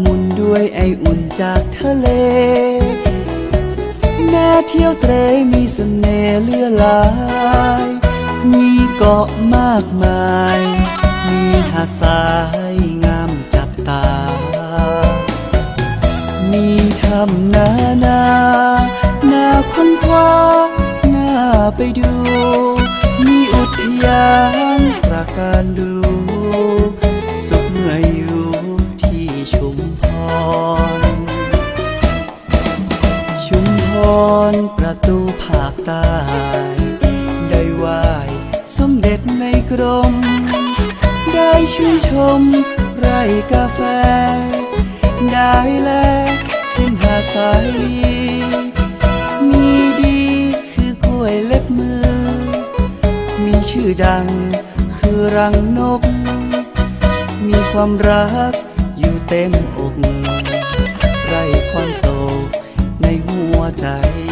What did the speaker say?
หมุนด้วยไออุ่นจากทะเล แม่เที่ยวเตรมีเสน่ห์เลื่อลาย มีเกาะมากมาย มีหาดทรายงามจับตา มีทำนานานาค้นคว้าน่าไปดู มีอุทยานประการดู ชุมพรประตูภาคใต้ได้ไหวสมเด็จในกรม ได้ชื่นชมไร่กาแฟ ได้แลริมหาสายลีมีดีคือกล้วยเล็บมือ มีชื่อดังคือรังนก มีความรักอยู่เต็มอก ใจ